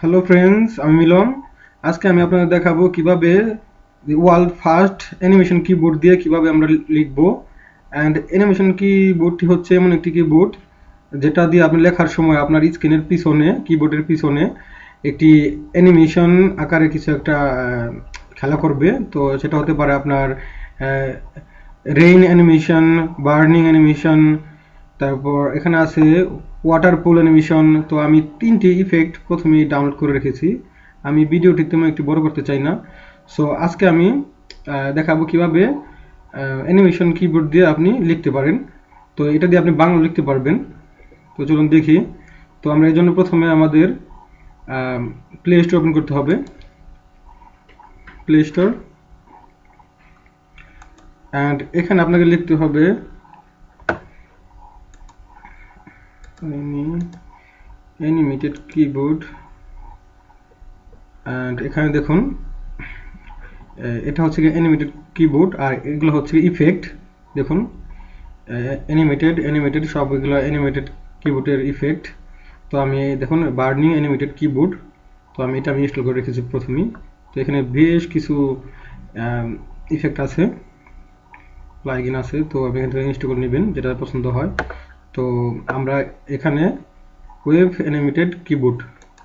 Hello friends আমি মিলন আজকে আমি আপনাদের দেখাবো কীভাবে ওয়ার্ল্ড ফার্স্ট অ্যানিমেশন কিবোর্ড দিয়ে কীভাবে আমরা লিখব। অ্যান্ড অ্যানিমেশন কিবোর্ডটি হচ্ছে এমন একটি কিবোর্ড যেটা দিয়ে আপনি লেখার সময় আপনার স্ক্রিনের পিছনে কিবোর্ডের পিছনে একটি অ্যানিমেশন আকারে কিছু একটা খেলা করবে। তো সেটা হতে পারে আপনার রেইন অ্যানিমেশন বার্নিং অ্যানিমেশন তারপর এখানে আছে ওয়াটার পুল অ্যানিমেশন তো আমি তিনটি ইফেক্ট প্রথমেই ডাউনলোড করে রেখেছি। আমি ভিডিওটি তেমন একটু বড় করতে চাই না। সো আজকে আমি দেখাবো কীভাবে অ্যানিমেশন কিবোর্ড দিয়ে আপনি লিখতে পারেন। তো এটা দিয়ে আপনি বাংলা লিখতে পারবেন। তো চলুন দেখি। তো আমরা এই জন্য প্রথমে আমাদের প্লে স্টোর ওপেন করতে হবে। প্লে স্টোর অ্যান্ড এখানে আপনাকে লিখতে হবে অ্যানিমেটেড কিবোর্ড অ্যান্ড এখানে দেখুন এটা হচ্ছে অ্যানিমেটেড কিবোর্ড আর এগুলো হচ্ছে ইফেক্ট দেখুন অ্যানিমেটেড অ্যানিমেটেড সব এগুলো অ্যানিমেটেড কিবোর্ডের ইফেক্ট তো আমি দেখুন বার্নিং অ্যানিমেটেড কিবোর্ড তো আমি এটা আমি ইনস্টল করে রেখেছি প্রথমেই। তো এখানে বেশ কিছু ইফেক্ট আছে। প্লাগইন আছে, তো আপনি এখান থেকে ইনস্টল করে নেবেন, যেটা পছন্দ হয়। তো আমরা এখানে ওয়েব অ্যানিমেটেড কিবোর্ড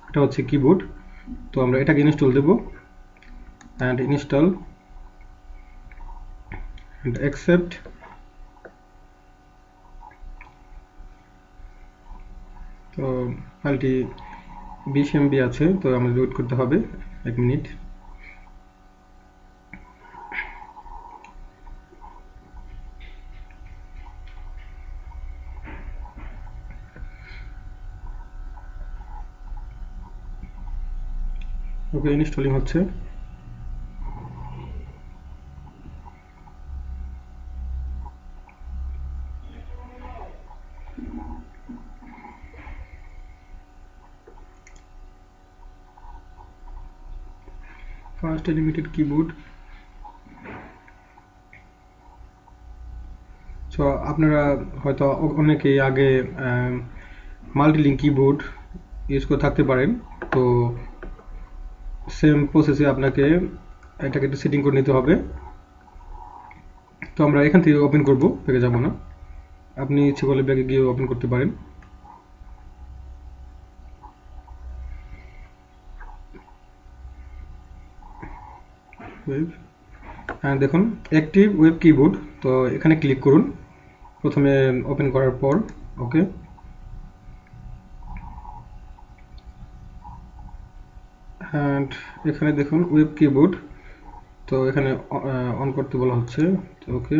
এটা হচ্ছে কিবোর্ড তো আমরা এটাকে ইনস্টল দেব অ্যান্ড ইনস্টল অ্যান্ড অ্যাকসেপ্ট তো ফাইলটি বিশ এমবি আছে, তো আমাদের লোড করতে হবে এক মিনিট ওকে ইনস্টলিং হচ্ছে। ফার্স্ট অ্যানিমেটেড কিবোর্ড সো আপনারা হয়তো অনেকেই আগে মাল্টিলিঙ্ক কিবোর্ড ইউজ করে থাকতে পারেন। তো সেম প্রসেসে আপনাকে এটাকে একটু সেটিং করে নিতে হবে। তো আমরা এখান থেকে ওপেন করব, ব্যাগে যাব না। আপনি ইচ্ছে করলে ব্যাগে গিয়ে ওপেন করতে পারেন। হ্যাঁ দেখুন অ্যাক্টিভ ওয়েব কিবোর্ড তো এখানে ক্লিক করুন। প্রথমে ওপেন করার পর ওকে অ্যান্ড এখানে দেখুন ওয়েব কিবোর্ড তো এখানে অন করতে বলা হচ্ছে। তো ওকে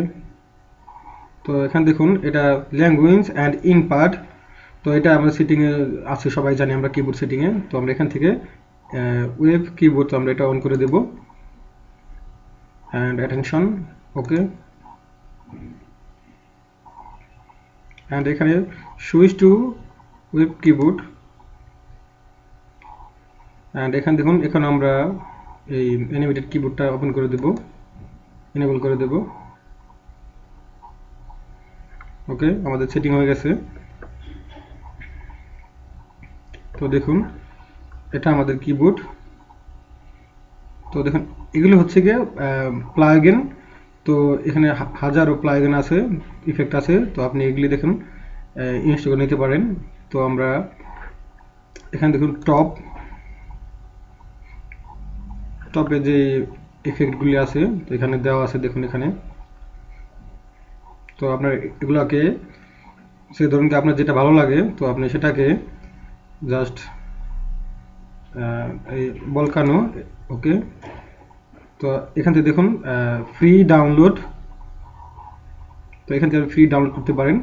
তো এখানে দেখুন, এটা ল্যাঙ্গুয়েজ অ্যান্ড ইনপার্ট তো এটা আমরা সেটিংয়ে আছে, সবাই জানি আমরা কিবোর্ড সেটিংয়ে তো আমরা এখান থেকে ওয়েব কিবোর্ড আমরা এটা অন করে দেব। অ্যান্ড অ্যাটেনশন ওকে অ্যান্ড এখানে switch to web keyboard and এখানে দেখুন, এখানে আমরা এই অ্যানিমেটেড কিবোর্ডটা ওপেন করে দেব। এনেবল করে দেব। ওকে আমাদের সেটিং হয়ে গেছে। তো দেখুন, এটা আমাদের কিবোর্ড তো দেখুন, এগুলো হচ্ছে গিয়ে প্লাগেন তো এখানে হাজারো প্লাগইন আছে ইফেক্ট আছে। তো আপনি এগুলি দেখুন ইনস্টল করে নিতে পারেন। তো আমরা এখানে দেখুন টপ টপে যে ইফেক্টগুলি আছে এখানে দেওয়া আছে, দেখুন এখানে। তো আপনার এগুলোকে, সে ধরুন আপনার যেটা ভালো লাগে, তো আপনি সেটাকে জাস্ট এই বলকানো, ওকে? তো এখান থেকে দেখুন ফ্রি ডাউনলোড তো এখান থেকে ফ্রি ডাউনলোড করতে পারেন।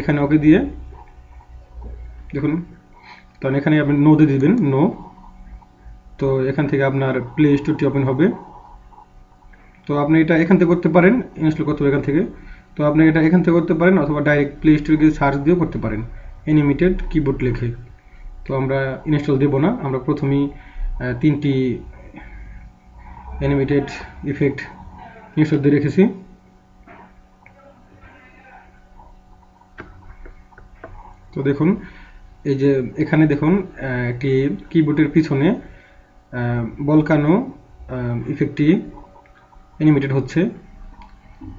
এখানে ওকে দিয়ে, দেখুন তখন এখানে আপনি নো দিয়ে দিবেন নো তো এখান থেকে আপনার প্লে স্টোরটি ওপেন হবে। তো আপনি এটা এখান থেকে করতে পারেন ইনস্টল করতে হবে এখান থেকে। তো আপনি এটা এখান থেকে করতে পারেন অথবা ডাইরেক্ট প্লে স্টোরে গিয়ে সার্চ দিয়েও করতে পারেন অ্যানিমেটেড কিবোর্ড লেখে। তো আমরা ইনস্টল দেব না, আমরা প্রথমেই তিনটি অ্যানিমেটেড ইফেক্ট ইনস্টল দিয়ে রেখেছি। তো দেখুন, এই যে এখানে দেখুন একটি কিবোর্ডের পিছনে বলকানো ইফেক্টটি অ্যানিমেটেড হচ্ছে।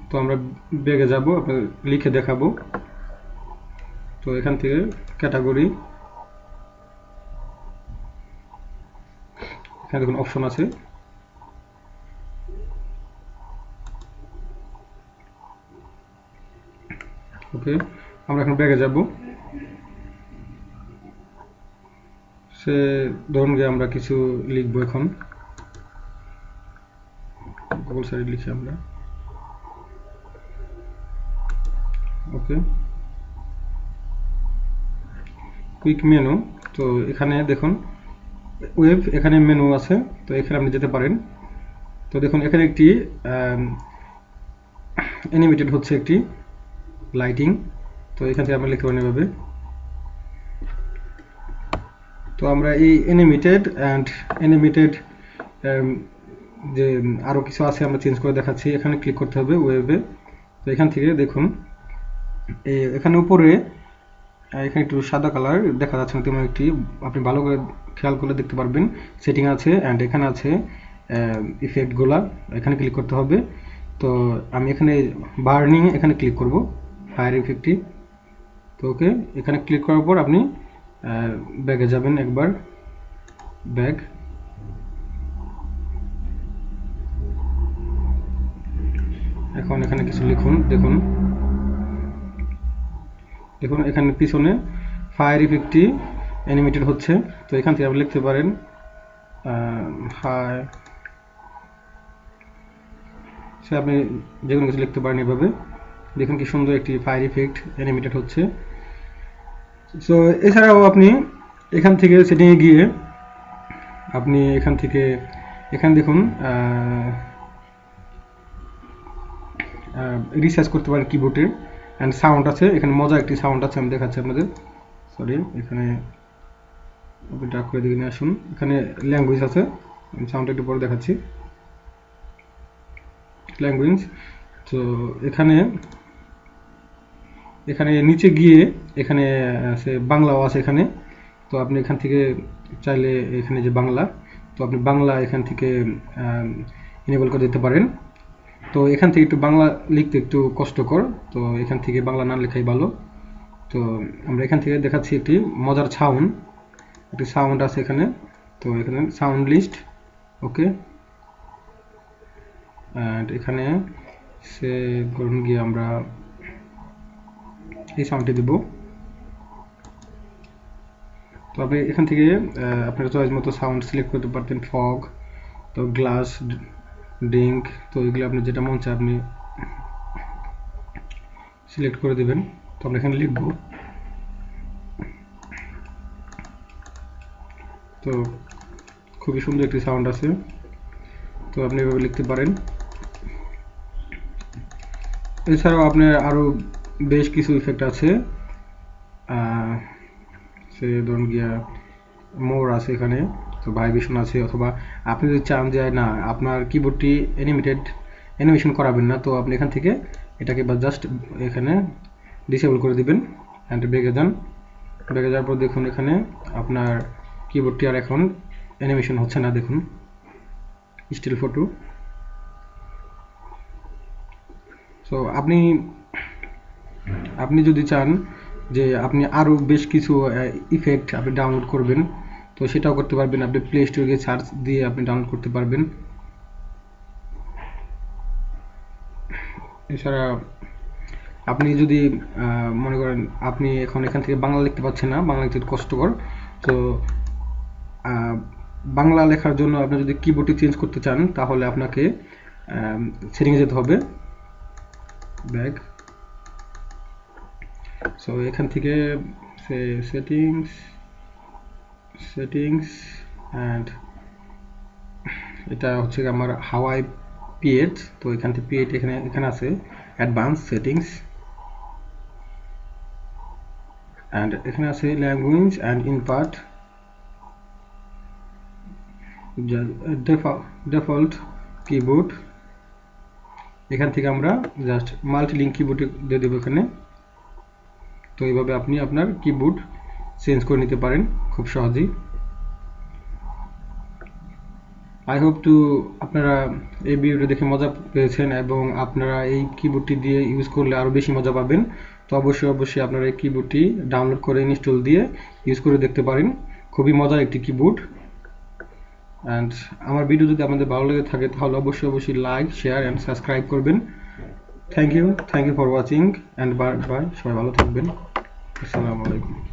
তো আমরা বেগে যাব আপনার লিখে দেখাবো। তো এখান থেকে ক্যাটাগরি এখানে দেখুন অপশন আছে। ওকে আমরা এখন ব্যাগে যাব। সে ধরুন গিয়ে আমরা কিছু লিখব এখন। সাইড লিখি আমরা। ওকে কুইক মেনু তো এখানে দেখুন ওয়েব এখানে মেনু আছে, তো এখানে আপনি যেতে পারেন। তো দেখুন, এখানে একটি অ্যানিমেটেড হচ্ছে একটি লাইটিং তো এখান থেকে আমরা লিখতে পারেন এভাবে। তো আমরা এই অ্যানিমেটেড অ্যান্ড অ্যানিমেটেড যে আরও কিছু আছে আমরা চেঞ্জ করে দেখাচ্ছি। এখানে ক্লিক করতে হবে ওয়েবে তো এখান থেকে দেখুন এখানে উপরে এখানে একটু সাদা কালার দেখা যাচ্ছে না, তেমন একটি, আপনি ভালো করে খেয়াল করলে দেখতে পারবেন। সেটিং আছে অ্যান্ড এখানে আছে ইফেক্টগুলা এখানে ক্লিক করতে হবে। তো আমি এখানে বার্নিং এখানে ক্লিক করব ফায়ার ইফেক্টটি তো ওকে এখানে ক্লিক করার পর আপনি ব্যাগে যাবেন একবার। ব্যাগ এখন এখানে কিছু লিখুন, দেখুন। দেখুন, এখানে পিছনে ফায়ার ইফেক্টটি অ্যানিমেটেড হচ্ছে। তো এখান থেকে আপনি লিখতে পারেন সে আপনি যে কোনো কিছু লিখতে পারেন এভাবে। দেখুন কি সুন্দর একটি ফায়ার ইফেক্ট অ্যানিমেটেড হচ্ছে। সো এছাড়াও আপনি এখান থেকে সেটিংয়ে গিয়ে আপনি এখান থেকে, এখানে দেখুন রিসার্চ করতে পারেন কিবোর্ডের অ্যান্ড সাউন্ড আছে। এখানে মজা একটি সাউন্ড আছে, আমি দেখাচ্ছি আপনাদের। সরি এখানে ডাক করে দিকে নিয়ে আসুন। এখানে ল্যাঙ্গুয়েজ আছে, আমি সাউন্ড একটু পরে দেখাচ্ছি। ল্যাঙ্গুয়েজ তো এখানে এখানে নিচে গিয়ে এখানে আছে বাংলাও আছে এখানে। তো আপনি এখান থেকে চাইলে এখানে যে বাংলা, তো আপনি বাংলা এখান থেকে ইনেবল করে দিতে পারেন। তো এখান থেকে একটু বাংলা লিখতে একটু কষ্টকর। তো এখান থেকে বাংলা না লেখাই ভালো। তো আমরা এখান থেকে দেখাচ্ছি একটি মজার সাউন্ড একটি সাউন্ড আছে এখানে। তো এখানে সাউন্ড লিস্ট ওকে। অ্যান্ড এখানে সে, ধরুন গিয়ে আমরা এই সাউন্ডটি দেব। তো আপনি এখান থেকে আপনার চয়েস মতো সাউন্ড সিলেক্ট করতে পারতেন। ফগ তো গ্লাস ড্রিঙ্ক তো এগুলো আপনি যেটা মন চায় আপনি সিলেক্ট করে দেবেন। তো আমরা এখানে লিখব। তো খুবই সুন্দর একটি সাউন্ড আছে। তো আপনি এভাবে লিখতে পারেন। এছাড়াও আপনার আরও বেশ কিছু ইফেক্ট আছে। সে ধরুন গিয়া মোর আছে এখানে, তো ভাইব্রেশন আছে, অথবা আপনি যদি চান যে, না, আপনার কিবোর্ডটি অ্যানিমেটেড অ্যানিমেশন করাবেন না, তো আপনি এখান থেকে এটাকে বা জাস্ট এখানে ডিসেবল করে দিবেন অ্যান্ড ব্রেকে যান। ব্রেকে যাওয়ার পর দেখুন এখানে আপনার কিবোর্ডটি আর এখন অ্যানিমেশন হচ্ছে না, দেখুন। স্টিল ফটো সো আপনি আপনি যদি চান যে আপনি আরও বেশ কিছু ইফেক্ট আপনি ডাউনলোড করবেন, তো সেটাও করতে পারবেন। আপনি প্লে স্টোরে গিয়ে সার্চ দিয়ে আপনি ডাউনলোড করতে পারবেন। এছাড়া আপনি যদি মনে করেন আপনি এখন এখান থেকে বাংলা লিখতে পারছেন না, বাংলা লিখতে কষ্টকর। তো বাংলা লেখার জন্য আপনি যদি কিবোর্ডটি চেঞ্জ করতে চান, তাহলে আপনাকে সেটিংয়ে যেতে হবে। ব্যাগ। সো এখান থেকে সেটিংস সেটিংস অ্যান্ড এটা হচ্ছে আমার হাওয়াই পিএইচ তো এখান থেকে পিএইচ এখানে এখানে আছে অ্যাডভান্স সেটিংস অ্যান্ড এখানে আছে language and input default keyboard এখান থেকে আমরা জাস্ট মাল্টি লিঙ্ক কিবোর্ডে দিয়ে দেবো এখানে। তো এইভাবে আপনি আপনার কিবোর্ড চেঞ্জ করে নিতে পারেন খুব সহজেই। আই হোপ টু আপনারা এই ভিডিওটা দেখে মজা পেয়েছেন এবং আপনারা এই কিবোর্ডটি দিয়ে ইউজ করলে আরও বেশি মজা পাবেন। তো অবশ্যই অবশ্যই আপনারা এই কিবোর্ডটি ডাউনলোড করে ইনস্টল দিয়ে ইউজ করে দেখতে পারেন। খুবই মজার একটি কিবোর্ড অ্যান্ড আমার ভিডিও যদি আপনাদের ভালো লেগে থাকে, তাহলে অবশ্যই অবশ্যই লাইক শেয়ার অ্যান্ড সাবস্ক্রাইব করবেন। Thank you thank you for watching and bye bye সবাই ভালো থাকবেন। Assalamu alaikum.